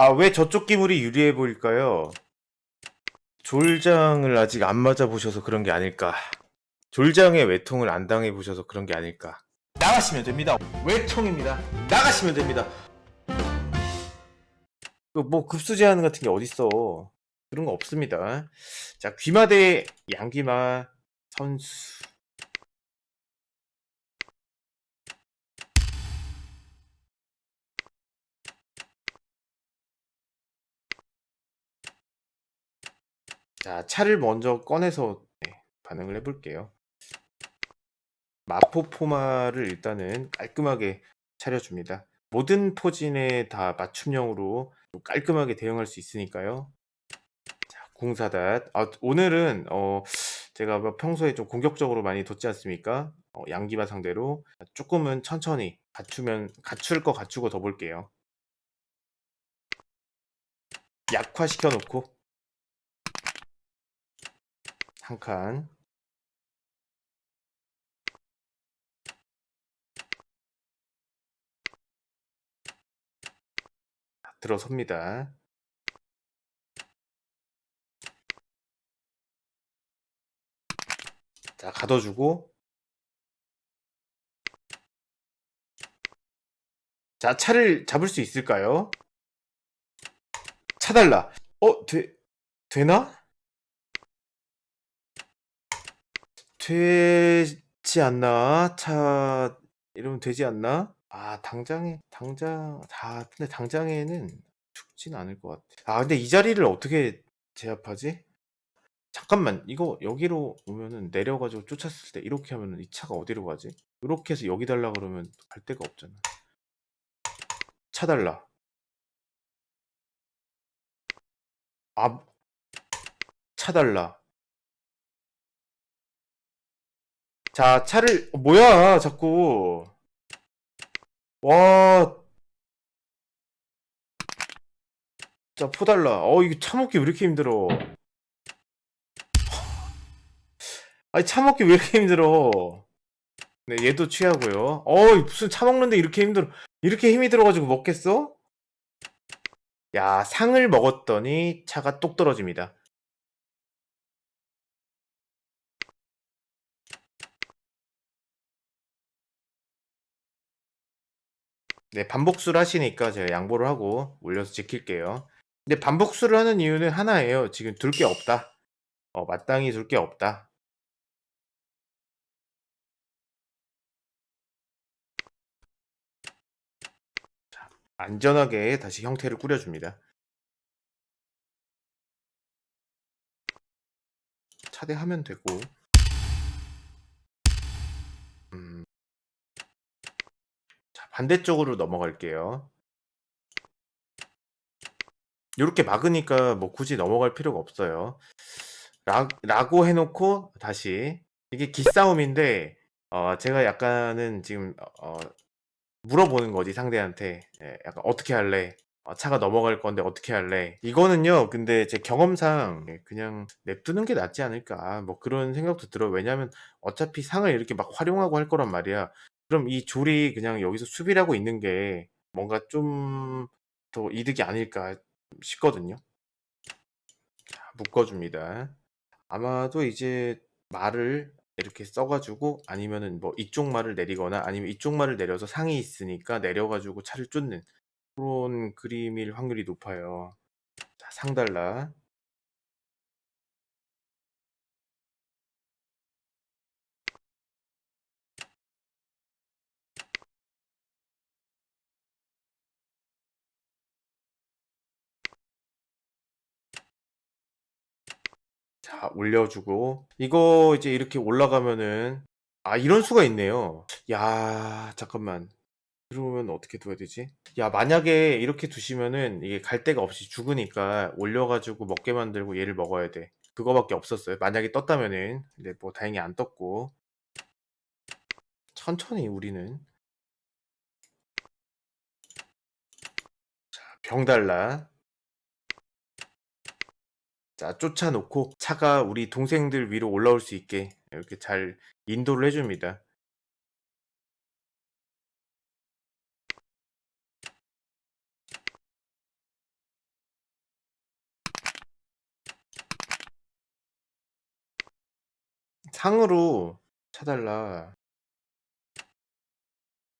아, 왜 저쪽 기물이 유리해 보일까요? 졸장을 아직 안 맞아보셔서 그런 게 아닐까. 졸장의 외통을 안 당해보셔서 그런 게 아닐까. 나가시면 됩니다. 외통입니다. 나가시면 됩니다. 그뭐 급수 제한 같은 게 어딨어. 그런 거 없습니다. 자, 귀마 대 양귀마 선수. 자, 차를 먼저 꺼내서 네, 반응을 해볼게요. 마포포마를 일단은 깔끔하게 차려줍니다. 모든 포진에 다 맞춤형으로 깔끔하게 대응할 수 있으니까요. 자, 궁사dat. 아, 오늘은 어, 제가 뭐 평소에 좀 공격적으로 많이 뒀지 않습니까? 어, 양기바 상대로 조금은 천천히 갖추면 갖출 거 갖추고 더 볼게요. 약화시켜 놓고 한 칸. 들어섭니다. 자, 가둬주고. 자, 차를 잡을 수 있을까요? 차달라. 어, 되, 되나? 되지 않나? 차, 이러면 되지 않나? 아, 당장에, 당장, 다, 근데 당장에는 죽진 않을 것 같아. 아, 근데 이 자리를 어떻게 제압하지? 잠깐만, 이거 여기로 오면은 내려가지고 쫓았을 때 이렇게 하면은 이 차가 어디로 가지? 이렇게 해서 여기 달라 그러면 갈 데가 없잖아. 차 달라. 아, 차 달라. 자, 차를, 어, 뭐야, 자꾸. 와, 자, 포달라. 어, 이거 차 먹기 왜 이렇게 힘들어? 아니, 차 먹기 왜 이렇게 힘들어? 네, 얘도 취하고요. 어, 무슨 차 먹는데 이렇게 힘들어. 이렇게 힘이 들어가지고 먹겠어? 야, 상을 먹었더니 차가 똑 떨어집니다. 네, 반복수를 하시니까 제가 양보를 하고 올려서 지킬게요. 근데 반복수를 하는 이유는 하나예요. 지금 둘 게 없다. 어, 마땅히 둘 게 없다. 자, 안전하게 다시 형태를 꾸려줍니다. 차대하면 되고. 반대쪽으로 넘어갈게요. 이렇게 막으니까 뭐 굳이 넘어갈 필요가 없어요. 라, 라고 해놓고 다시 이게 기싸움인데 어, 제가 약간은 지금 어, 물어보는 거지 상대한테 예, 약간 어떻게 할래? 어, 차가 넘어갈 건데 어떻게 할래? 이거는요, 근데 제 경험상 예, 그냥 냅두는 게 낫지 않을까? 뭐 그런 생각도 들어. 왜냐면 어차피 상을 이렇게 막 활용하고 할 거란 말이야. 그럼 이 졸이 그냥 여기서 수비를 하고 있는 게 뭔가 좀 더 이득이 아닐까 싶거든요. 자, 묶어줍니다. 아마도 이제 말을 이렇게 써가지고 아니면은 뭐 이쪽 말을 내리거나 아니면 이쪽 말을 내려서 상이 있으니까 내려가지고 차를 쫓는 그런 그림일 확률이 높아요. 자, 상 달라. 자, 올려주고. 이거 이제 이렇게 올라가면은, 아, 이런 수가 있네요. 야, 잠깐만. 그러면 어떻게 둬야 되지? 야, 만약에 이렇게 두시면은 이게 갈 데가 없이 죽으니까 올려가지고 먹게 만들고 얘를 먹어야 돼. 그거밖에 없었어요. 만약에 떴다면은. 근데 뭐 다행히 안 떴고. 천천히 우리는. 자, 병 달라. 자, 쫓아놓고 차가 우리 동생들 위로 올라올 수 있게 이렇게 잘 인도를 해줍니다. 상으로 차달라.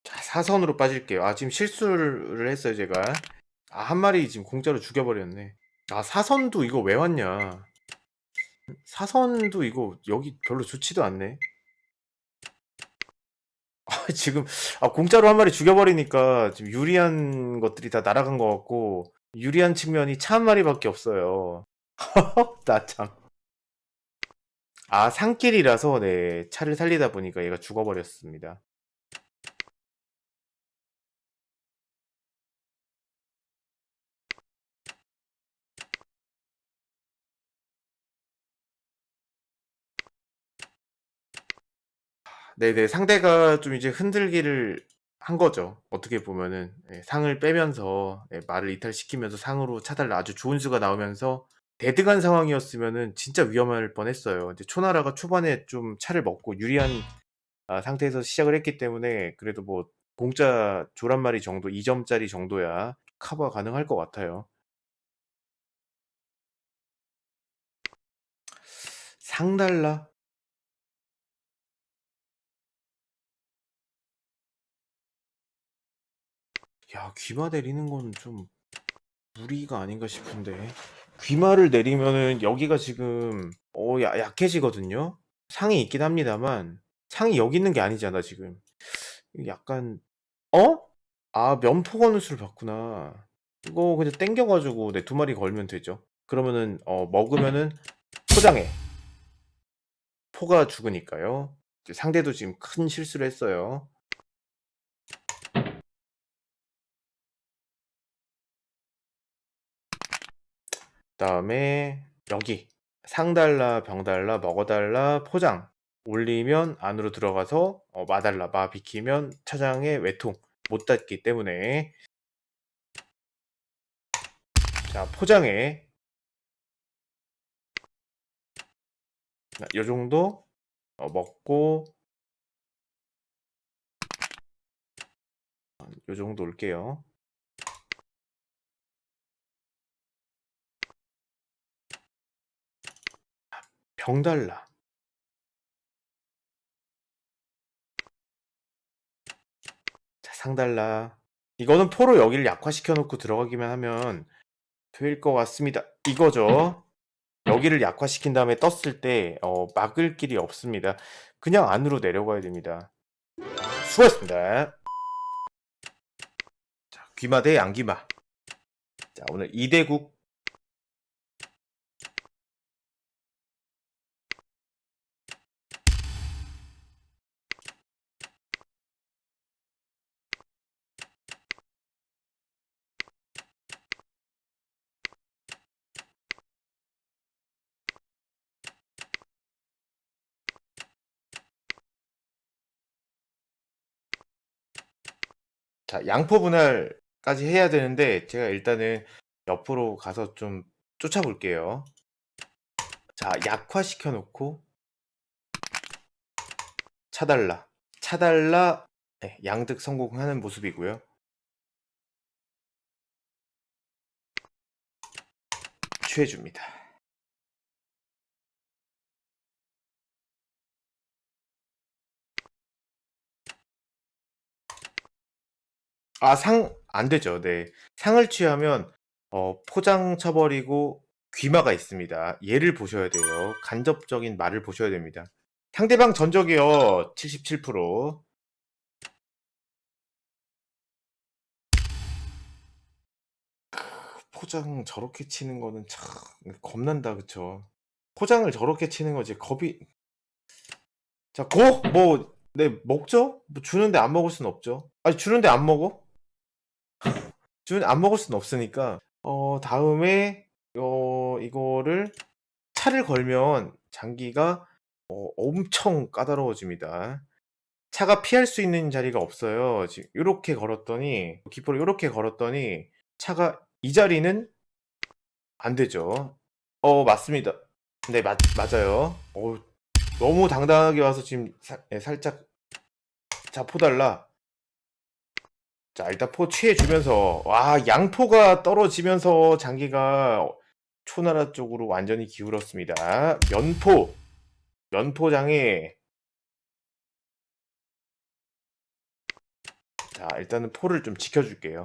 자, 사선으로 빠질게요. 아, 지금 실수를 했어요, 제가. 아, 한 마리 지금 공짜로 죽여버렸네. 아, 사선도 이거 왜 왔냐. 사선도 이거 여기 별로 좋지도 않네. 아, 지금, 아, 공짜로 한 마리 죽여버리니까 지금 유리한 것들이 다 날아간 것 같고, 유리한 측면이 차 한 마리밖에 없어요. 나 참. 아, 산길이라서, 네, 차를 살리다 보니까 얘가 죽어버렸습니다. 네네, 상대가 좀 이제 흔들기를 한 거죠. 어떻게 보면은 예, 상을 빼면서 예, 말을 이탈시키면서 상으로 차달라 아주 좋은 수가 나오면서 대등한 상황이었으면은 진짜 위험할 뻔했어요. 이제 초나라가 초반에 좀 차를 먹고 유리한 아, 상태에서 시작을 했기 때문에 그래도 뭐 공짜 조란 마리 정도 2점짜리 정도야 커버 가능할 것 같아요. 상달라? 야, 귀마 내리는 건 좀 무리가 아닌가 싶은데. 귀마를 내리면은 여기가 지금 어, 야, 약해지거든요. 상이 있긴 합니다만 상이 여기 있는 게 아니잖아, 지금. 약간 어? 아, 면포건수를 봤구나. 이거 그냥 땡겨가지고 내 두 마리 걸면 되죠. 그러면은 어, 먹으면은 포장해. 포가 죽으니까요. 상대도 지금 큰 실수를 했어요. 그다음에 여기 상달라, 병달라, 먹어달라, 포장 올리면 안으로 들어가서 어, 마달라, 마 비키면 차장에 외통 못 닫기 때문에 자 자, 요 정도 어, 먹고 요 정도 올게요. 병달라. 자, 상달라. 이거는 포로 여기를 약화시켜 놓고 들어가기만 하면 될 것 같습니다. 이거죠. 여기를 약화시킨 다음에 떴을 때 어, 막을 길이 없습니다. 그냥 안으로 내려가야 됩니다. 수고했습니다. 자, 귀마 대 양귀마. 자, 오늘 2대국 자, 양포 분할까지 해야 되는데 제가 일단은 옆으로 가서 좀 쫓아볼게요. 자, 약화시켜 놓고 차달라. 차달라. 네, 양득 성공하는 모습이고요. 취해줍니다. 아, 상, 안 되죠. 네. 상을 취하면, 어, 포장 쳐버리고 귀마가 있습니다. 얘를 보셔야 돼요. 간접적인 말을 보셔야 됩니다. 상대방 전적이요. 77%. 포장 저렇게 치는 거는 참 겁난다, 그쵸? 포장을 저렇게 치는 거지 겁이 자, 고! 뭐, 네, 먹죠? 뭐 주는데 안 먹을 순 없죠. 아니, 주는데 안 먹어? 주는데 안 먹을 순 없으니까, 어, 다음에, 어, 이거를 차를 걸면 장기가 어, 엄청 까다로워집니다. 차가 피할 수 있는 자리가 없어요. 지금 이렇게 걸었더니, 깃포를 이렇게 걸었더니, 차가 이 자리는 안 되죠. 어, 맞습니다. 네, 맞, 맞아요. 어, 너무 당당하게 와서 지금 사- 예, 살짝 자, 포 달라. 자, 일단 포 취해주면서 와, 양포가 떨어지면서 장기가 초나라 쪽으로 완전히 기울었습니다. 면포 면포장에 자, 일단은 포를 좀 지켜줄게요.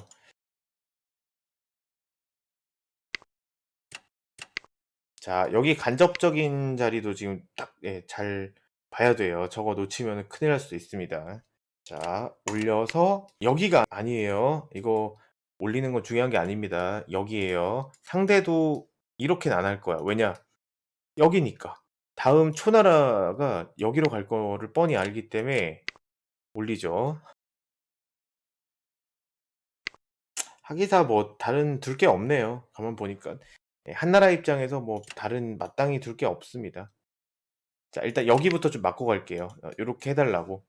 자, 여기 간접적인 자리도 지금 딱, 예, 잘 봐야 돼요. 저거 놓치면 큰일 날 수도 있습니다. 자, 올려서 여기가 아니에요. 이거 올리는 건 중요한 게 아닙니다. 여기에요. 상대도 이렇게는 안 할 거야. 왜냐? 여기니까. 다음 초나라가 여기로 갈 거를 뻔히 알기 때문에 올리죠. 하기사 뭐 다른 둘 게 없네요. 가만 보니까. 예, 한나라 입장에서 뭐 다른 마땅히 둘 게 없습니다. 자, 일단 여기부터 좀 맞고 갈게요. 어, 요렇게 해달라고.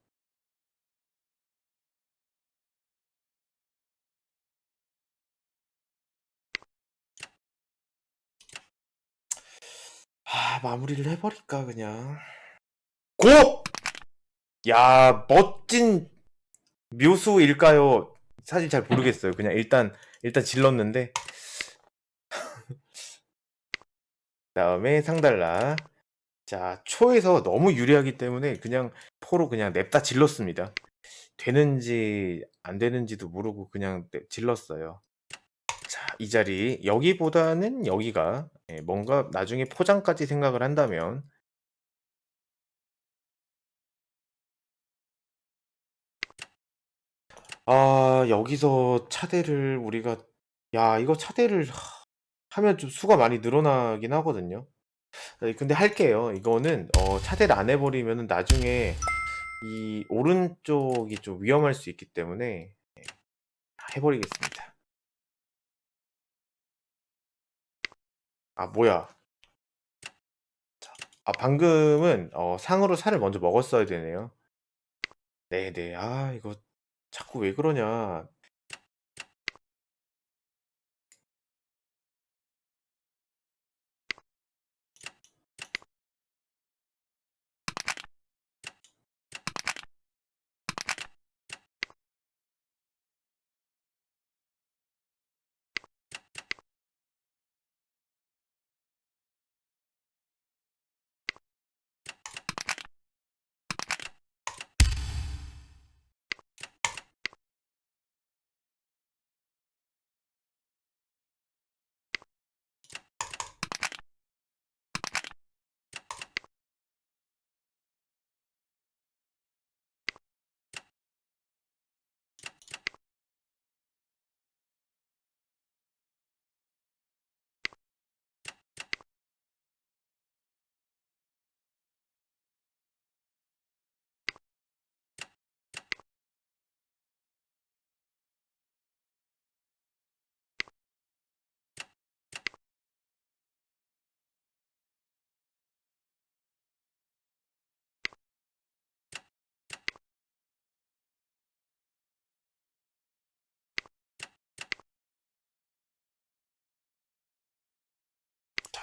마무리를 해버릴까, 그냥. 고! 야, 멋진 묘수일까요? 사실 잘 모르겠어요. 그냥 일단, 일단 질렀는데. 다음에 상달라. 자, 초에서 너무 유리하기 때문에 그냥 포로 그냥 냅다 질렀습니다. 되는지 안 되는지도 모르고 그냥 내- 질렀어요. 자, 이 자리 여기보다는 여기가 예, 뭔가 나중에 포장까지 생각을 한다면 아, 여기서 차대를 우리가 야, 이거 차대를 하- 하면 좀 수가 많이 늘어나긴 하거든요. 네, 근데 할게요. 이거는 어, 차대를 안 해버리면 나중에 이 오른쪽이 좀 위험할 수 있기 때문에 예, 해 버리겠습니다. 아, 뭐야. 자, 아, 방금은 어, 상으로 살을 먼저 먹었어야 되네요. 네네. 아, 이거 자꾸 왜 그러냐.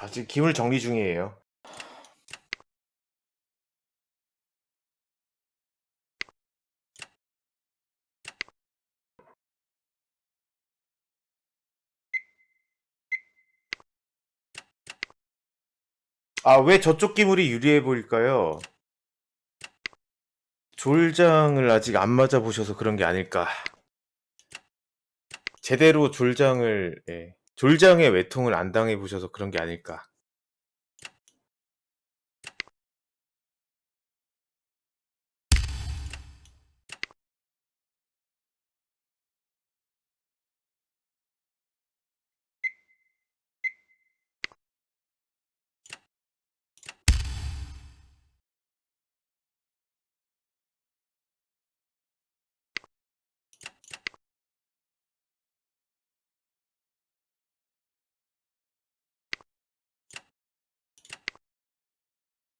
자, 지금 기물 정리 중이에요. 아, 왜 저쪽 기물이 유리해 보일까요? 졸장을 아직 안 맞아 보셔서 그런 게 아닐까. 제대로 졸장을, 예, 졸장의 외통을 안 당해 보셔서 그런 게 아닐까.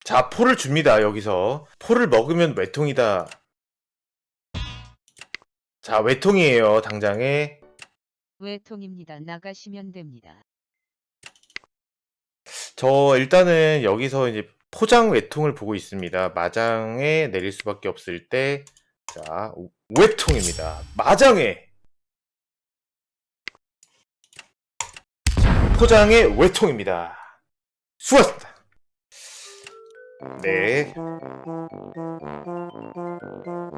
자, 포를 줍니다, 여기서. 포를 먹으면 외통이다. 자, 외통이에요, 당장에. 외통입니다. 나가시면 됩니다. 저 일단은 여기서 이제 포장 외통을 보고 있습니다. 마장에 내릴 수밖에 없을 때, 자, 외통입니다. 마장에! 자, 포장의 외통입니다. 수고하셨습니다. 네. 음.